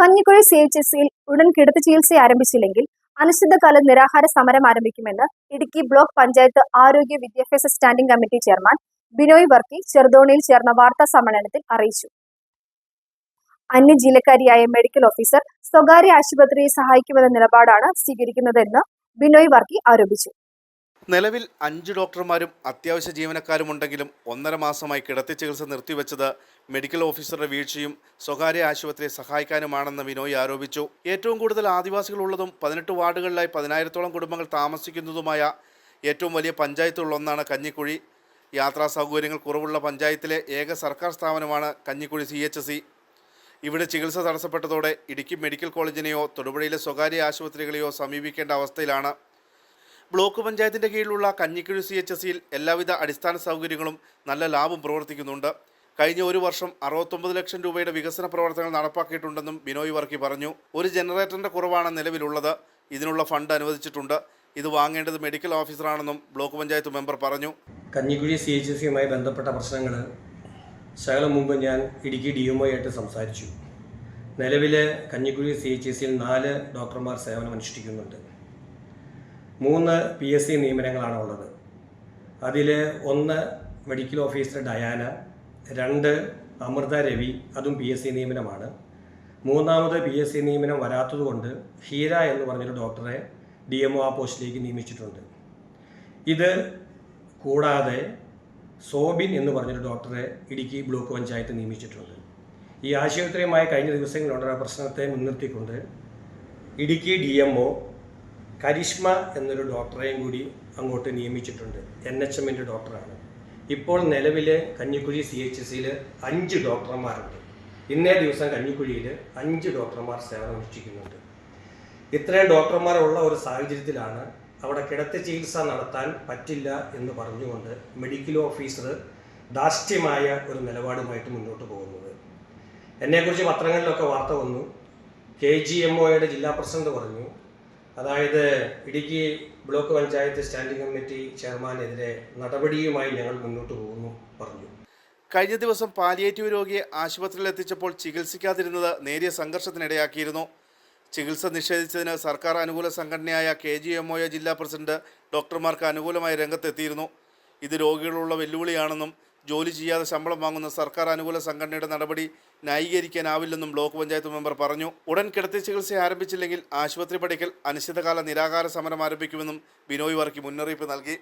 Kanjikuzhi C H S സിയിൽ ഉടൻ കിടത്തി ചികിത്സ ആരംഭിച്ചില്ലെങ്കിൽ അനിശ്ചിതകാല നിരാഹാര സമരം ആരംഭിക്കുമെന്ന് ഇടുക്കി ബ്ലോക്ക് പഞ്ചായത്ത് ആരോഗ്യ വിദ്യാഭ്യാസ standing committee chairman Binoy Varkey ചെറുതോണിയിൽ ചേർന്ന വാർത്താ സമ്മേളനത്തിൽ അറിയിച്ചു. അന്യ അന്യജീലക്കാരിയായ മെഡിക്കൽ ഓഫീസർ സ്വകാര്യ ആശുപത്രിയെ സഹായിക്കുമെന്ന നിലപാടാണ് സ്വീകരിക്കുന്നതെന്ന് ബിനോയ് വർക്കി ആരോപിച്ചു. നിലവിൽ അഞ്ച് ഡോക്ടർമാരും അത്യാവശ്യ ജീവനക്കാരുമുണ്ടെങ്കിലും ഒന്നര മാസമായി കിടത്തി ചികിത്സ നിർത്തിവെച്ചത് മെഡിക്കൽ ഓഫീസറുടെ വീഴ്ചയും സ്വകാര്യ ആശുപത്രിയെ സഹായിക്കാനുമാണെന്ന് വിനോയ് ആരോപിച്ചു. ഏറ്റവും കൂടുതൽ ആദിവാസികൾ ഉള്ളതും പതിനെട്ട് വാർഡുകളിലായി പതിനായിരത്തോളം കുടുംബങ്ങൾ താമസിക്കുന്നതുമായ ഏറ്റവും വലിയ പഞ്ചായത്തുള്ള ഒന്നാണ് കഞ്ഞിക്കുഴി. യാത്രാ സൗകര്യങ്ങൾ കുറവുള്ള പഞ്ചായത്തിലെ ഏക സർക്കാർ സ്ഥാപനമാണ് കഞ്ഞിക്കുഴി സി എച്ച് സി. ഇവിടെ ചികിത്സ തടസ്സപ്പെട്ടതോടെ ഇടുക്കി മെഡിക്കൽ കോളേജിനെയോ തൊടുപുഴയിലെ സ്വകാര്യ ആശുപത്രികളെയോ സമീപിക്കേണ്ട അവസ്ഥയിലാണ്. ബ്ലോക്ക് പഞ്ചായത്തിന്റെ കീഴിലുള്ള കഞ്ഞിക്കുഴി സി എച്ച് എസിയിൽ എല്ലാവിധ അടിസ്ഥാന സൗകര്യങ്ങളും നല്ല ലാഭം പ്രവർത്തിക്കുന്നുണ്ട്. കഴിഞ്ഞ ഒരു വർഷം അറുപത്തൊമ്പത് ലക്ഷം രൂപയുടെ വികസന പ്രവർത്തനങ്ങൾ നടപ്പാക്കിയിട്ടുണ്ടെന്നും ബിനോയ് വർക്കി പറഞ്ഞു. ഒരു ജനറേറ്ററിന്റെ കുറവാണ് നിലവിലുള്ളത്. ഇതിനുള്ള ഫണ്ട് അനുവദിച്ചിട്ടുണ്ട്. ഇത് വാങ്ങേണ്ടത് മെഡിക്കൽ ഓഫീസറാണെന്നും ബ്ലോക്ക് പഞ്ചായത്ത് മെമ്പർ പറഞ്ഞു. കഞ്ഞിക്കുഴി സി എച്ച് സിയുമായി ബന്ധപ്പെട്ട പ്രശ്നങ്ങൾ ശകലം മുമ്പ് ഞാൻ ഇടുക്കി ഡി എം ആയിട്ട് സംസാരിച്ചു. നിലവിലെ കഞ്ഞിക്കുഴി സി എച്ച് സിയിൽ നാല് ഡോക്ടർമാർ സേവനം അനുഷ്ഠിക്കുന്നുണ്ട് മൂന്ന് പി എസ് സി നിയമനങ്ങളാണ് ഉള്ളത് അതിൽ ഒന്ന് മെഡിക്കൽ ഓഫീസർ ഡയാന രണ്ട് അമൃത രവി അതും പി എസ് സി നിയമനമാണ്. മൂന്നാമത് പി എസ് സി നിയമനം വരാത്തതുകൊണ്ട് ഹീര എന്ന് പറഞ്ഞൊരു ഡോക്ടറെ ഡി എം ആ പോസ്റ്റിലേക്ക് നിയമിച്ചിട്ടുണ്ട്. ഇത് കൂടാതെ സോബിൻ എന്ന് പറഞ്ഞൊരു ഡോക്ടറെ ഇടുക്കി ബ്ലോക്ക് പഞ്ചായത്ത് നിയമിച്ചിട്ടുണ്ട്. ഈ ആശുപത്രിയുമായി കഴിഞ്ഞ ദിവസങ്ങളിലുണ്ടായ പ്രശ്നത്തെ മുൻനിർത്തിക്കൊണ്ട് Idukki D M O Karishma എന്നൊരു ഡോക്ടറെയും കൂടി അങ്ങോട്ട് നിയമിച്ചിട്ടുണ്ട്. എൻ എച്ച് എമ്മിന്റെ ഡോക്ടറാണ്. ഇപ്പോൾ നിലവിൽ കഞ്ഞിക്കുഴി സി എച്ച് സിയിൽ അഞ്ച് ഡോക്ടർമാരുണ്ട്. ഇന്നേ ദിവസം കഞ്ഞിക്കുഴിയിൽ അഞ്ച് ഡോക്ടർമാർ സേവനം അനുഷ്ഠിക്കുന്നുണ്ട് ഇത്രയും ഡോക്ടർമാരുള്ള ഒരു സാഹചര്യത്തിലാണ് അവിടെ കിടത്തി ചികിത്സ നടത്താൻ പറ്റില്ല എന്ന് പറഞ്ഞുകൊണ്ട് മെഡിക്കൽ ഓഫീസർ ധാർഷ്ട്യമായ ഒരു നിലപാടുമായിട്ട് മുന്നോട്ട് പോകുന്നത്. എന്നെക്കുറിച്ച് പത്രങ്ങളിലൊക്കെ വാർത്ത വന്നു. കെ ജി എം ഒയുടെ ജില്ലാ പ്രസിഡന്റ് പറഞ്ഞു അതായത് Idukki block panchayat standing committee ചെയർമാനെതിരെ നടപടിയുമായി ഞങ്ങൾ മുന്നോട്ട് പോകുന്നു പറഞ്ഞു. കഴിഞ്ഞ ദിവസം പാലിയേറ്റീവ് രോഗിയെ ആശുപത്രിയിൽ എത്തിച്ചപ്പോൾ ചികിത്സിക്കാതിരുന്നത് നേരിയ സംഘർഷത്തിനിടയാക്കിയിരുന്നു. ചികിത്സ നിഷേധിച്ചതിന് സർക്കാർ അനുകൂല സംഘടനയായ കെ ജി എം ജില്ലാ പ്രസിഡന്റ് ഡോക്ടർമാർക്ക് അനുകൂലമായി രംഗത്തെത്തിയിരുന്നു. ഇത് രോഗികളുള്ള വെല്ലുവിളിയാണെന്നും ജോലി ചെയ്യാതെ ശമ്പളം വാങ്ങുന്ന സർക്കാർ അനുകൂല സംഘടനയുടെ നടപടി ന്യായീകരിക്കാനാവില്ലെന്നും ബ്ലോക്ക് പഞ്ചായത്ത് മെമ്പർ പറഞ്ഞു. ഉടൻ കിടത്തി ചികിത്സ ആരംഭിച്ചില്ലെങ്കിൽ ആശുപത്രി പഠിക്കൽ അനിശ്ചിതകാല നിരാകാര സമരം ആരംഭിക്കുമെന്നും ബിനോയ് വർക്കി മുന്നറിയിപ്പ് നൽകി.